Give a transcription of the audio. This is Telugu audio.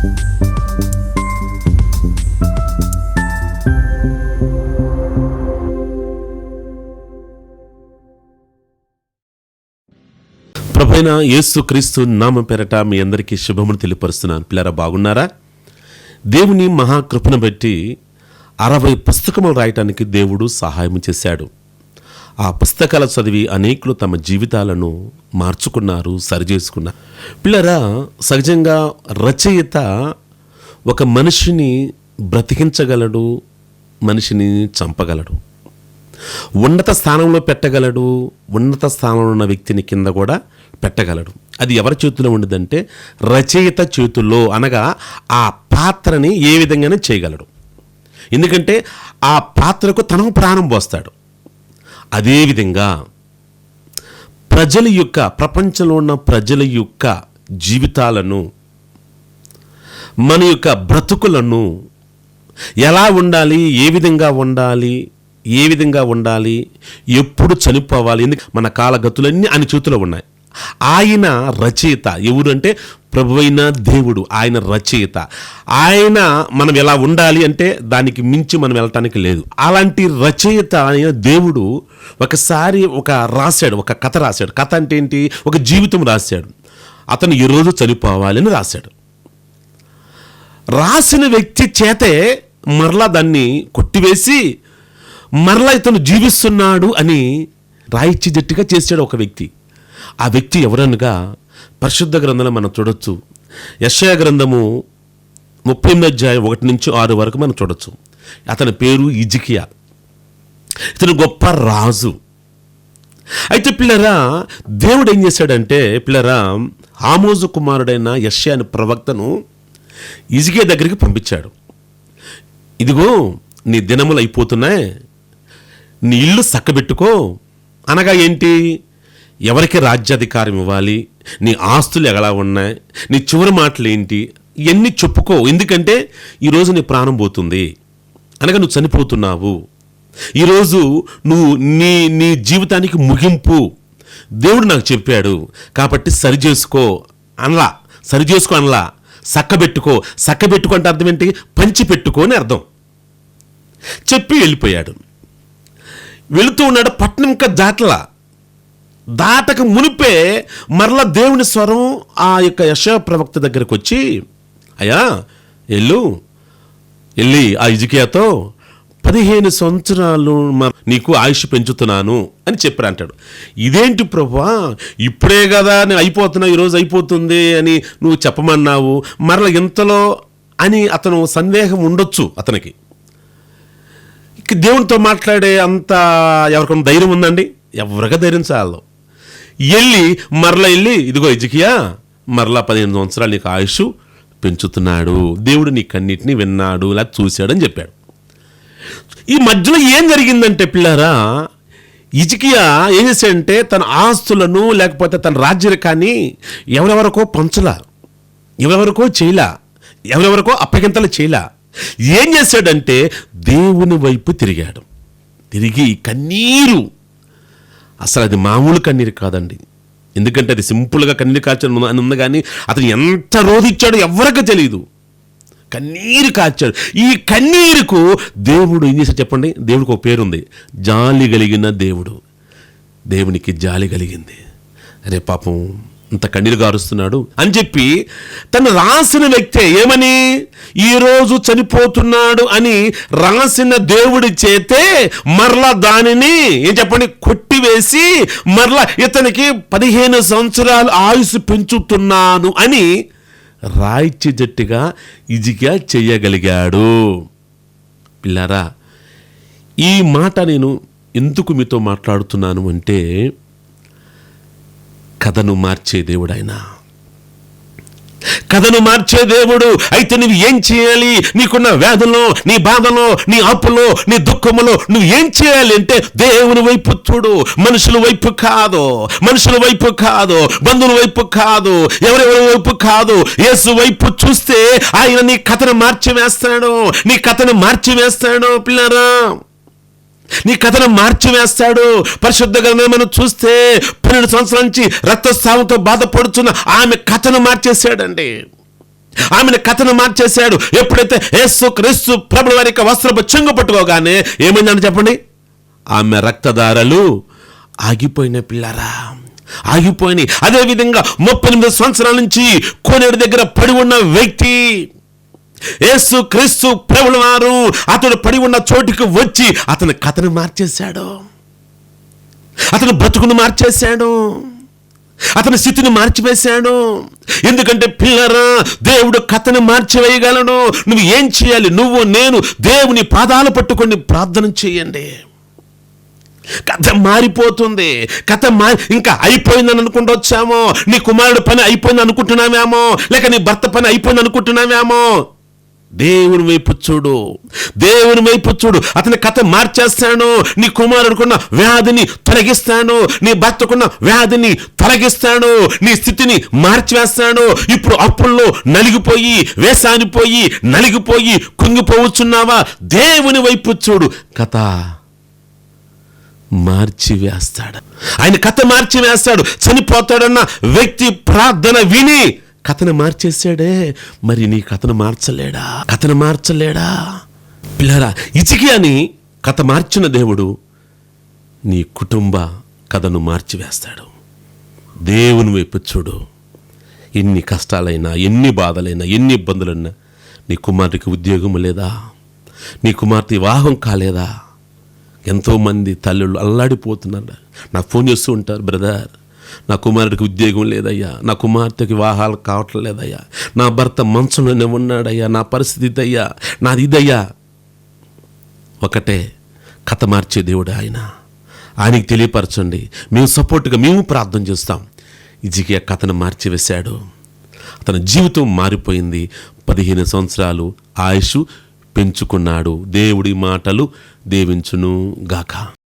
ప్రభైన యేసు క్రీస్తు నామ పేరట మీ అందరికీ శుభమును తెలియపరుస్తున్నాను. పిల్లరా బాగున్నారా? దేవుని మహాకృపను బట్టి అరవై పుస్తకములు రాయటానికి దేవుడు సహాయం చేశాడు. ఆ పుస్తకాలు చదివి అనేకులు తమ జీవితాలను మార్చుకున్నారు సరిచేసుకున్నారు. పిల్లరా సహజంగా రచయిత ఒక మనిషిని బ్రతికించగలడు మనిషిని చంపగలడు. ఉన్నత స్థానంలో పెట్టగలడు ఉన్నత స్థానంలో ఉన్న వ్యక్తిని కింద కూడా పెట్టగలడు. అది ఎవరి చేతిలో ఉండదంటే రచయిత చేతుల్లో అనగా ఆ పాత్రని ఏ విధంగానే చేయగలడు. ఎందుకంటే ఆ పాత్రకు తనకు ప్రాణం పోస్తాడు. అదేవిధంగా ప్రజల యొక్క ప్రపంచంలో ఉన్న ప్రజల యొక్క జీవితాలను మన యొక్క బ్రతుకులను ఎలా ఉండాలి ఏ విధంగా ఉండాలి ఏ విధంగా ఉండాలి ఎప్పుడు చనిపోవాలి ఎందుకు మన కాలగతులన్నీ ఆయన చేతిలో ఉన్నాయి. ఆయన రచయిత. ఎవరంటే ప్రభువైన దేవుడు ఆయన రచయిత. ఆయన మనం ఎలా ఉండాలి అంటే దానికి మించి మనం వెళ్ళటానికి లేదు. అలాంటి రచయిత అయిన దేవుడు ఒకసారి ఒక రాశాడు ఒక కథ రాశాడు. కథ అంటే ఏంటి? ఒక జీవితం రాశాడు. అతను ఈరోజు చనిపోవాలని రాశాడు. రాసిన వ్యక్తి చేతే మరలా దాన్ని కొట్టివేసి మరలా ఇతను జీవిస్తున్నాడు అని రాయిచ్చి జట్టుగా చేశాడు ఒక వ్యక్తి. ఆ వ్యక్తి ఎవరనగా పరిశుద్ధ గ్రంథంలో మనం చూడొచ్చు. యశయ గ్రంథము ముప్పై ఎనిమిది అధ్యాయం ఒకటి నుంచి ఆరు వరకు మనం చూడొచ్చు. అతని పేరు ఇజికియా ఇతను గొప్ప రాజు. అయితే పిల్లరా దేవుడు ఏం చేశాడంటే పిల్లరా ఆమోజు కుమారుడైన యష్యా అనే ప్రవక్తను ఇజికే దగ్గరికి పంపించాడు. ఇదిగో నీ దినములు అయిపోతున్నాయి. నీ ఇల్లు చక్కబెట్టుకో అనగా ఏంటి? ఎవరికి రాజ్యాధికారం ఇవ్వాలి? నీ ఆస్తులు ఎలా ఉన్నాయి? నీ చివరి మాటలు ఏంటి ఇవన్నీ చెప్పుకో. ఎందుకంటే ఈరోజు నీ ప్రాణం పోతుంది. అనగా నువ్వు చనిపోతున్నావు. ఈరోజు నువ్వు నీ నీ జీవితానికి ముగింపు. దేవుడు నాకు చెప్పాడు. కాబట్టి సరి చేసుకో. అనలా. సరి చేసుకో అనలా. సక్కబెట్టుకో సక్కబెట్టుకో అంటే అర్థం ఏంటి? పంచిపెట్టుకో అని అర్థం. చెప్పి వెళ్ళిపోయాడు. వెళుతూ ఉన్నాడు పట్నం ఇంకా దాటలా దాటక మునిపే మరల దేవుని స్వరం ఆ యొక్క యశ ప్రవక్త దగ్గరకు వచ్చి అయ్యా ఎల్లు వెళ్ళి ఆ ఇజికియాతో పదిహేను సంవత్సరాలు నీకు ఆయుష్ పెంచుతున్నాను అని చెప్పారు అంటాడు. ఇదేంటి ప్రభా? ఇప్పుడే కదా నేను అయిపోతున్నా ఈరోజు అయిపోతుంది అని నువ్వు చెప్పమన్నావు. మరల ఇంతలో అని అతను సందేహం ఉండొచ్చు అతనికి. దేవునితో మాట్లాడే అంత ఎవరికైనా ధైర్యం ఉందండి? ఎవరిగా ధైర్యం చాలదు. వెళ్ళి మరలా వెళ్ళి ఇదిగో ఇజికియా మరలా పదిహేను సంవత్సరాలు నీకు ఆయుష్ పెంచుతున్నాడు. దేవుడు నీ కన్నిటిని విన్నాడు ఇలా చూశాడని చెప్పాడు. ఈ మధ్యలో ఏం జరిగిందంటే పిల్లారా ఇజికియా ఏం చేశాడంటే తన ఆస్తులను లేకపోతే తన రాజ్యరకాన్ని ఎవరెవరికో పంచలా ఎవరెవరికో చేయలా ఎవరెవరికో అప్పగింతలు చేయలా. ఏం చేశాడంటే దేవుని వైపు తిరిగాడు. తిరిగి కన్నీరు అసలు అది మామూలు కన్నీరు కాదండి. ఎందుకంటే అది సింపుల్గా కన్నీరు కాల్చడం అని ఉంది కానీ అతను ఎంత రోధిచ్చాడో ఎవరికి తెలియదు కన్నీరు కాచాడు ఈ కన్నీరుకు దేవుడు ఏం చేశాడు చెప్పండి? దేవుడికి ఒక పేరుంది. జాలి కలిగిన దేవుడు. దేవునికి జాలి కలిగింది. అరే పాపం అంత కన్నీరు గారుస్తున్నాడు అని చెప్పి తను రాసిన వ్యక్తే ఏమని? ఈరోజు చనిపోతున్నాడు అని రాసిన దేవుడి చేతే మరలా దానిని ఏం చెప్పండి? కొట్టివేసి మరలా ఇతనికి పదిహేను సంవత్సరాలు ఆయుసు పెంచుతున్నాను అని రాయిచ్చి జట్టుగా ఇజిగా చేయగలిగాడు. పిల్లారా ఈ మాట నేను ఎందుకు మీతో మాట్లాడుతున్నాను అంటే కథను మార్చే దేవుడు ఆయన కథను మార్చే దేవుడు అయితే నువ్వు ఏం చేయాలి? నీకున్న వ్యాధుల్లో నీ బాధలో నీ అప్పులో నీ దుఃఖములో నువ్వు ఏం చేయాలి అంటే దేవుని వైపు చూడు. మనుషుల వైపు కాదు. మనుషుల వైపు కాదు. బంధువుల వైపు కాదు. ఎవరెవరి వైపు కాదు. యేసు వైపు చూస్తే ఆయన నీ కథను మార్చి వేస్తాడు నీ కథను మార్చి వేస్తాడు పిల్లరా. నీ కథను మార్చివేస్తాడు. పరిశుద్ధ గ్రంథం మనం చూస్తే పన్నెండు సంవత్సరాల నుంచి రక్తస్రావంతో బాధపడుతున్న ఆమె కథను మార్చేశాడండి. ఆమెను కథను మార్చేశాడు. ఎప్పుడైతే యేసు క్రీస్తు ప్రభుల వారి యొక్క వస్త్రపు చెంగు పట్టుకోగానే ఏమైందని చెప్పండి? ఆమె రక్తదారలు ఆగిపోయిన పిల్లరా. ఆగిపోయినాయి. అదేవిధంగా ముప్పై ఎనిమిది సంవత్సరాల నుంచి కోనేరు దగ్గర పడి ఉన్న వ్యక్తి యేసు క్రీస్తు ప్రభుల వారు అతడు పడి ఉన్న చోటుకి వచ్చి అతని కథను మార్చేశాడు. అతను బ్రతుకును మార్చేశాడు. అతని స్థితిని మార్చివేశాడు. ఎందుకంటే పిల్లరా దేవుడు కథను మార్చివేయగలడు. నువ్వు ఏం చేయాలి? నువ్వు నేను దేవుని పాదాలు పట్టుకొని ప్రార్థన చేయండి. కథ మారిపోతుంది. కథ మారి ఇంకా అయిపోయిందని అనుకుంటూ వచ్చామో నీ కుమారుడు పని అయిపోయింది అనుకుంటున్నామేమో లేక నీ భర్త పని అయిపోయింది అనుకుంటున్నామేమో దేవుని వైపు చూడు. దేవుని వైపు చూడు. అతని కథ మార్చేస్తాను. నీ కుమారుడుకున్న వ్యాధిని తొలగిస్తాను. నీ భర్తకున్న వ్యాధిని తొలగిస్తాను. నీ స్థితిని మార్చివేస్తాను ఇప్పుడు అప్పుల్లో నలిగిపోయి వేసానిపోయి నలిగిపోయి కుంగిపోవచ్చున్నావా? దేవుని వైపు చూడు. కథ మార్చివేస్తాడు. ఆయన కథ మార్చివేస్తాడు. చనిపోతాడన్న వ్యక్తి ప్రార్థన విని కథను మార్చేసాడే మరి నీ కథను మార్చలేడా? కథను మార్చలేడా? పిల్లరా ఇచికి అని కథ మార్చిన దేవుడు నీ కుటుంబ కథను మార్చివేస్తాడు. దేవుని వైపు చూడు. ఎన్ని కష్టాలైనా ఎన్ని బాధలైనా ఎన్ని ఇబ్బందులున్నా నీ కుమారుడికి ఉద్యోగం లేదా? నీ కుమార్తె వివాహం కాలేదా? ఎంతోమంది తల్లులు అల్లాడిపోతున్నారు. నాకు ఫోన్ చేస్తూ ఉంటారు బ్రదర్. నా కుమారుడికి ఉద్యోగం లేదయ్యా. నా కుమార్తెకి వివాహాలు కావటం లేదయ్యా. నా భర్త మంచంలోనే ఉన్నాడయ్యా. నా పరిస్థితి ఇదయ్యా. నాది ఇదయ్యా. ఒకటే కథ మార్చే దేవుడు ఆయన. ఆయనకి తెలియపరచండి. మేము సపోర్ట్గా మేము ప్రార్థన చేస్తాం. ఇజికి ఆ కథను మార్చివేశాడు. అతని జీవితం మారిపోయింది. పదిహేను సంవత్సరాలు ఆయుష్ పెంచుకున్నాడు. దేవుడి మాటలు దేవించును గాక